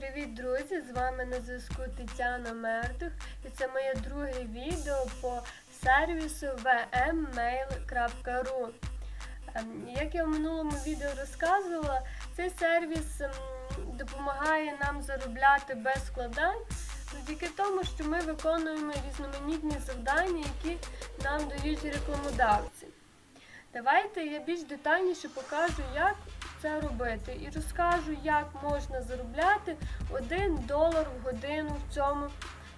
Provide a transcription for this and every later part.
Привіт, друзі! З вами на зв'язку Тетяна Мертух і це моє друге відео по сервісу vmmail.ru. Ем, Як я в минулому відео розказувала, цей сервіс ем, допомагає нам заробляти без складань завдяки тому, що ми виконуємо різноманітні завдання, які нам дають рекламодавці. Давайте я більш детальніше покажу, як це робити, і розкажу, як можна заробляти 1 долар в годину в цьому,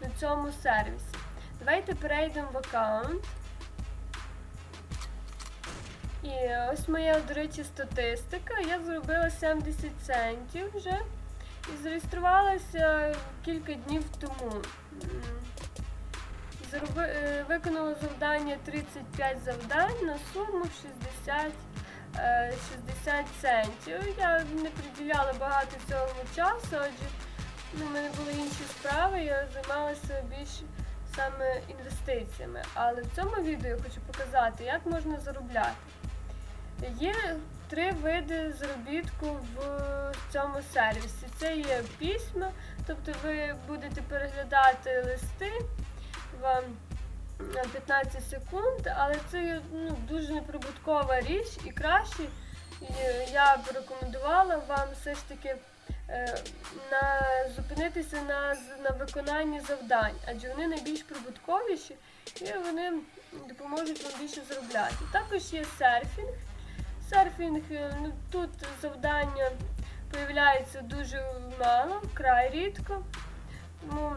на цьому сервісі. Давайте перейдемо в аккаунт. І ось моя, до речі, статистика. Я зробила 70 центів вже і зареєструвалася кілька днів тому. Е, виконала завдання 35 завдань на суму 60, е, 60 центів. Я не приділяла багато цьому часу, адже ну, в мене були інші справи, я займалася більш саме інвестиціями. Але в цьому відео я хочу показати, як можна заробляти. Є три види заробітку в цьому сервісі. Це є письма, тобто ви будете переглядати листи вам 15 секунд, але це ну, дуже неприбуткова річ і краще я б рекомендувала вам все ж таки е, на, зупинитися на, на виконанні завдань, адже вони найбільш прибутковіші і вони допоможуть вам більше заробляти. Також є серфінг. Серфінг, е, ну, тут завдання появляється дуже мало, вкрай рідко. Тому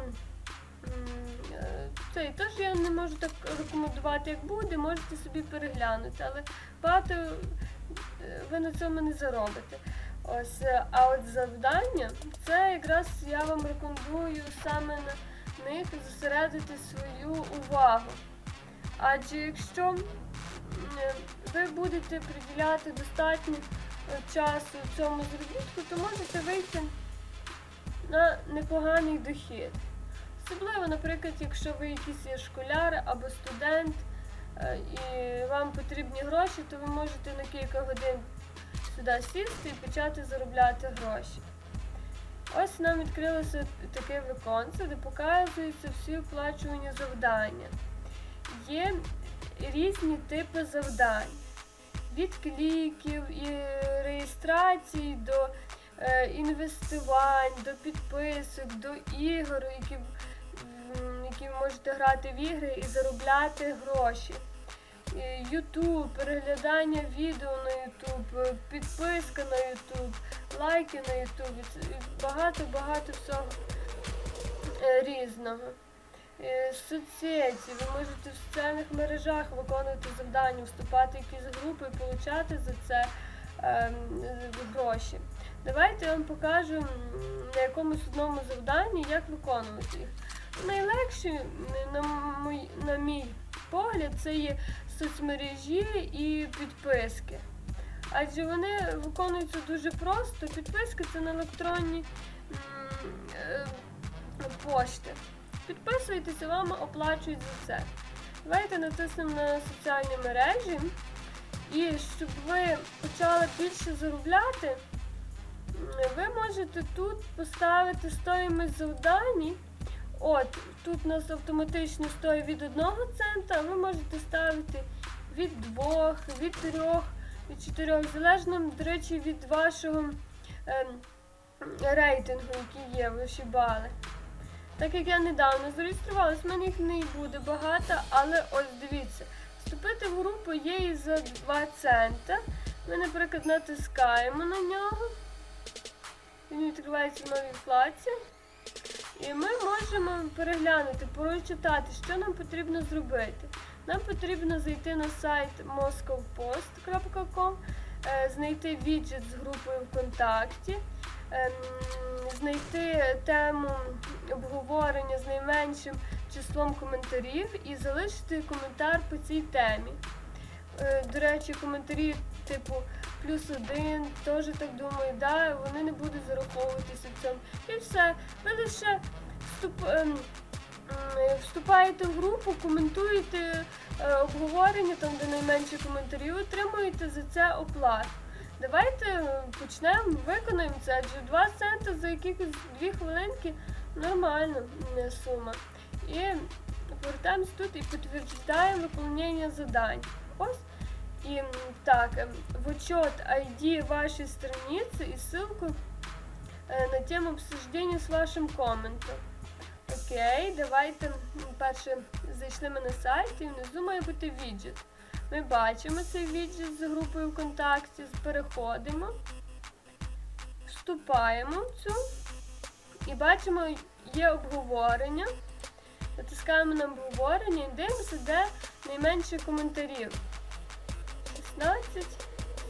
е, цей теж я не можу так рекомендувати, як буде, можете собі переглянути, але багато е, ви на цьому не заробите. Ось, е, а от завдання, це якраз я вам рекомендую саме на них зосередити свою увагу. Адже якщо е, ви будете приділяти достатньо часу цьому заробітку, то можете вийти на непоганий дохід. Особливо, наприклад, якщо ви якийсь школяр або студент е, і вам потрібні гроші, то ви можете на кілька годин сюди сісти і почати заробляти гроші. Ось нам відкрилося таке віконце, де показуються всі оплачувані завдання. Є різні типи завдань. Від кліків і реєстрацій до е, інвестувань, до підписок, до ігор, які, які можете грати в ігри і заробляти гроші. Ютуб, переглядання відео на Ютуб, підписка на Ютуб, лайки на Ютубі, багато-багато всього е, різного. Е, Соцсеті, ви можете в соціальних мережах виконувати завдання, вступати в якісь групи і отримати за це е, гроші. Давайте я вам покажу на якомусь одному завданні, як виконувати їх. Найлегші, м, на мій, на мій погляд, це є соцмережі і підписки. Адже вони виконуються дуже просто. Підписки це на електронні е, пошти. Підписуйтеся, вам оплачують за це. Давайте натиснемо на соціальні мережі. І щоб ви почали більше заробляти, ви можете тут поставити стоїмость завдань. От, тут у нас автоматично стоїть від 1 цента, ви можете ставити від 2, від 3, від 4, залежно, до речі, від вашого ем, рейтингу, який є, ваші бали. Так як я недавно зареєструвалась, в мене їх не буде багато, але ось дивіться, вступити в групу є і за 2 цента. Ми, наприклад, натискаємо на нього. Він відкривається в новій вкладці. І ми можемо переглянути, прочитати, що нам потрібно зробити. Нам потрібно зайти на сайт moscowpost.com, е, знайти віджит з групою ВКонтакті, ем, знайти тему обговорення з найменшим числом коментарів і залишити коментар по цій темі. Е, До речі, коментарі типу плюс один, теж так думаю, да, вони не будуть зараховуватися в цьому. І все. Ви лише вступ, ем, вступаєте в групу, коментуєте е, обговорення, там де найменші коментарі, отримуєте за це оплату. Давайте е, почнемо, виконаємо це, адже 2 цента за якихось 2 хвилинки нормальна сума. І повертаємось тут і підтверждаємо виконання задань. Ось. І так, в учет ID вашей страницы и ссылку е, на тему обсуждения з вашим коментом. Окей, давайте перше зайшли ми на сайт і внизу має бути віджит. Ми бачимо цей віджит з групою ВКонтакті, переходимо, вступаємо в цю і бачимо, є обговорення. Натискаємо на обговорення і дивимося, де найменше коментарів. 16,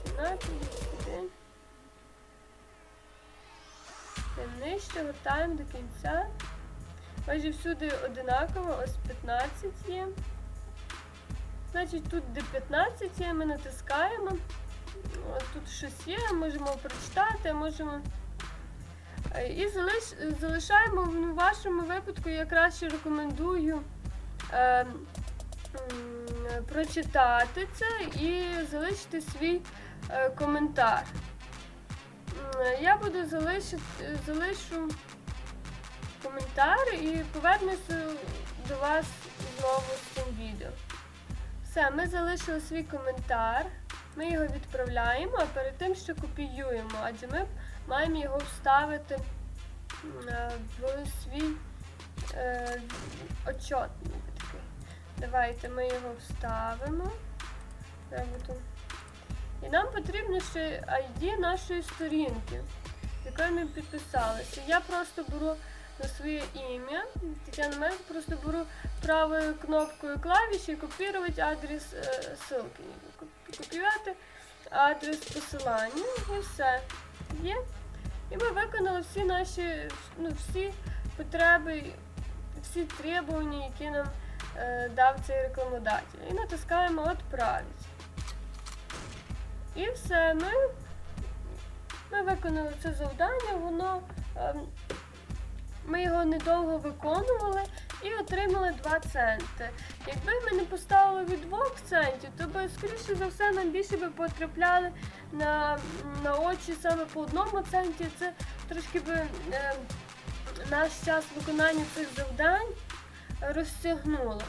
17, 21. Йдемо нижче, гортаємо до кінця. Майже всюди одинаково, ось 15 є. Значить, тут де 15 є, ми натискаємо. От тут щось є, можемо прочитати, можемо. І залиш, залишаємо в вашому випадку, я краще рекомендую е, м, прочитати це і залишити свій е, коментар. Я буду залишити, залишу коментар і повернуся до вас знову з цим відео. Все, ми залишили свій коментар, ми його відправляємо, а перед тим ще копіюємо, адже ми маємо його вставити е, в свій е, такий. Давайте ми його вставимо. І нам потрібно ще ID нашої сторінки, якою ми підписалися. Я просто беру на своє ім'я. Тетяна Мельник, просто беру правою кнопкою клавіші копірувати адрес е, ссылки. Копіювати адрес посилання і все. Є. І ми виконали всі наші ну, всі потреби, всі требування, які нам дав цей рекламодатель. І натискаємо «Отправити». І все, ми, ми виконали це завдання, воно. ем, ми його недовго виконували і отримали 2 центи. Якби ми не поставили від 2 центів, то би, скоріше за все, нам більше би потрапляли на, на очі саме по одному центі. Це трошки би е, наш час виконання цих завдань розтягнуло.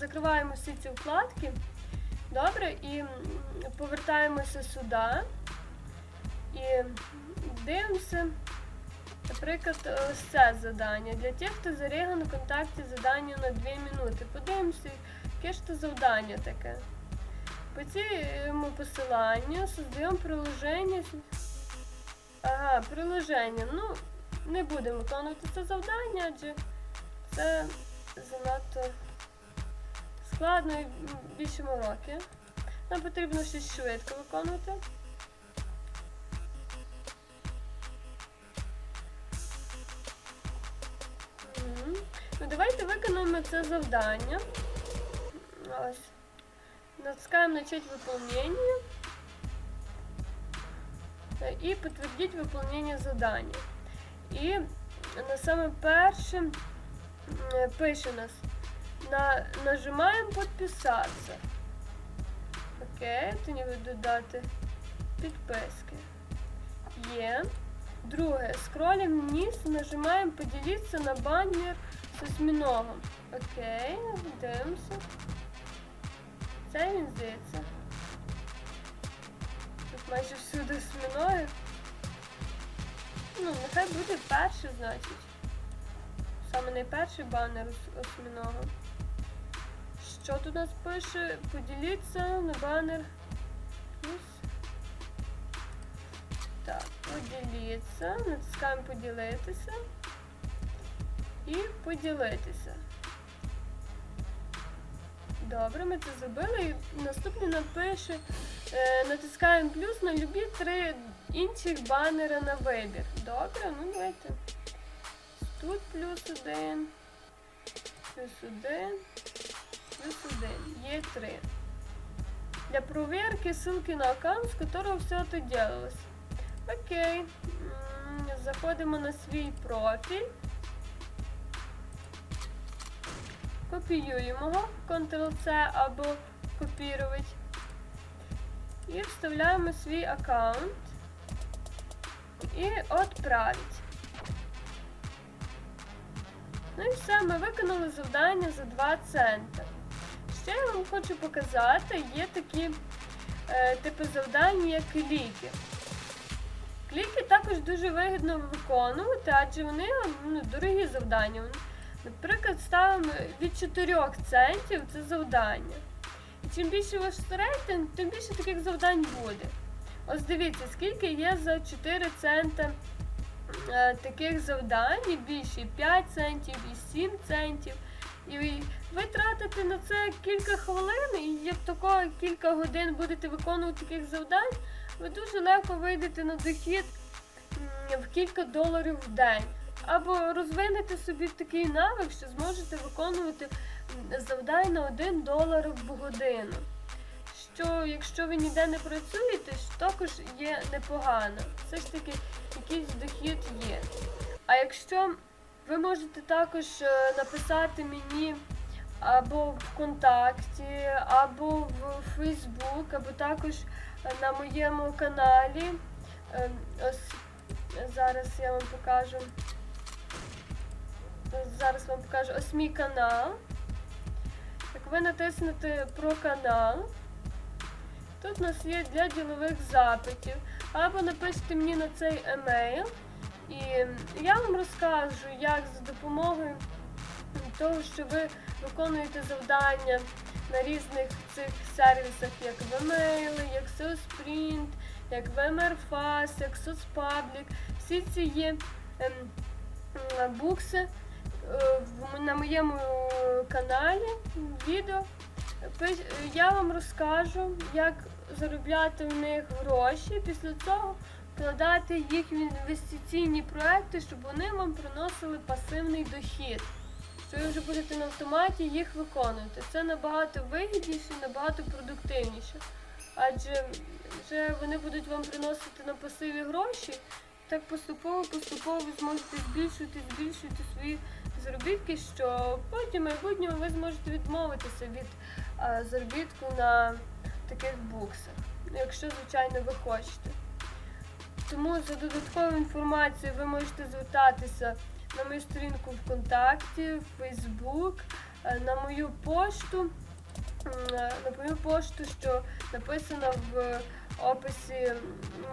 Закриваємо всі ці вкладки. Добре, і повертаємося сюди і дивимося. Наприклад, ось це завдання. Для тих, хто зареган у контакті задання на 2 минути. Подивимося, яке ж це завдання таке. По цьому посиланню создаємо приложення. Ага, приложення. Ну, не будемо виконувати це завдання, адже це занадто складно і більше мороки. Нам потрібно щось швидко виконувати. Ну, давайте виконаємо це завдання. Ось. Натискаємо начать выполнение. І підтвердіть виконання задання. І на саме перше м, е, пише нас. На, нажимаємо підписатися. Окей, тоді додати підписки. Є. Друге. Скроллим вниз, нажимаем поделиться на баннер з осьминогом. Окей, дивимося. Це він здається. Тут майже всюди осьминоги. Ну, нехай буде перший, значить. Саме найперший банер ос- осьминога. Що тут у нас пише? Поділіться на банер. Так, поділіться. Натискаємо поділитися. І поділитися. Добре, ми це зробили. І наступне напише. Е, натискаємо плюс на любі три інших банери на вибір. Добре, ну давайте. Тут плюс один. Плюс один. Плюс один. Є три. Для проверки ссылки на аккаунт, с которого все это делалось. Окей. Заходимо на свій профіль. Копіюємо його, Ctrl-C або копірувати. і вставляємо свій аккаунт і відправити. Ну і все, ми виконали завдання за 2 цента. Ще я вам хочу показати, є такі е, типи завдань, як кліки. Кліки також дуже вигідно виконувати, адже вони ну, дорогі завдання. Наприклад, ставимо від 4 центів це завдання. І чим більше ваш рейтинг, тим більше таких завдань буде. Ось дивіться, скільки є за 4 цента е, таких завдань, і більше і 5 центів, і 7 центів. І ви тратите на це кілька хвилин, і як такого кілька годин будете виконувати таких завдань, ви дуже легко вийдете на дохід в кілька доларів в день. Або розвинете собі такий навик, що зможете виконувати завдань на 1 долар в годину. Що якщо ви ніде не працюєте, також є непогано. Все ж таки якийсь дохід є. А якщо ви можете також е, написати мені або ВКонтакті, або в Фейсбук, або також е, на моєму каналі. Е, Ось зараз я вам покажу. Зараз вам покажу ось мій канал. Як ви натиснете про канал, тут у нас є для ділових запитів. Або напишіть мені на цей емейл. І я вам розкажу, як за допомогою того, що ви виконуєте завдання на різних цих сервісах, як Vmail, як SEOSprint, як VMRFast, як SOSPublic, всі ці є ем, букси е, на моєму каналі відео. Я вам розкажу, як заробляти в них гроші. Після цього вкладати їх в інвестиційні проекти, щоб вони вам приносили пасивний дохід. Що ви вже будете на автоматі їх виконувати. Це набагато вигідніше, набагато продуктивніше. Адже вже вони будуть вам приносити на пасиві гроші, так поступово, поступово ви зможете збільшувати, збільшувати свої заробітки, що потім в майбутньому ви зможете відмовитися від а, заробітку на таких буксах, якщо, звичайно, ви хочете. Тому за додаткову інформацію ви можете звертатися на мою сторінку ВКонтакті, в Фейсбук, е, на мою пошту, е, на мою пошту, що написано в описі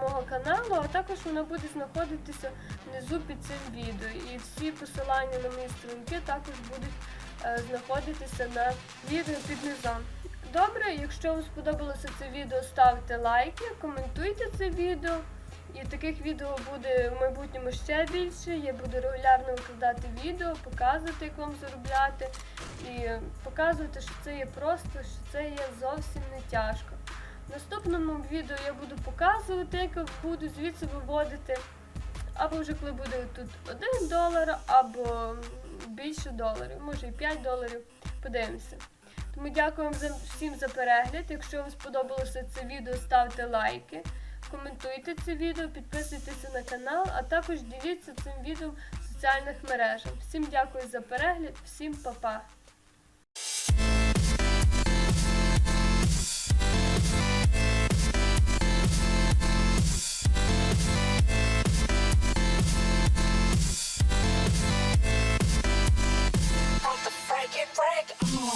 мого каналу, а також вона буде знаходитися внизу під цим відео. І всі посилання на мої сторінки також будуть е, знаходитися на відео під низом. Добре, якщо вам сподобалося це відео, ставте лайки, коментуйте це відео. І таких відео буде в майбутньому ще більше. Я буду регулярно викладати відео, показувати, як вам заробляти, і показувати, що це є просто, що це є зовсім не тяжко. В наступному відео я буду показувати, як я буду звідси виводити, або вже коли буде тут 1 долар, або більше доларів, може і 5 доларів. Подивимося. Тому дякуємо всім за перегляд. Якщо вам сподобалося це відео, ставте лайки. Коментуйте це відео, підписуйтеся на канал, а також діліться цим відео в соціальних мережах. Всім дякую за перегляд, всім па-па!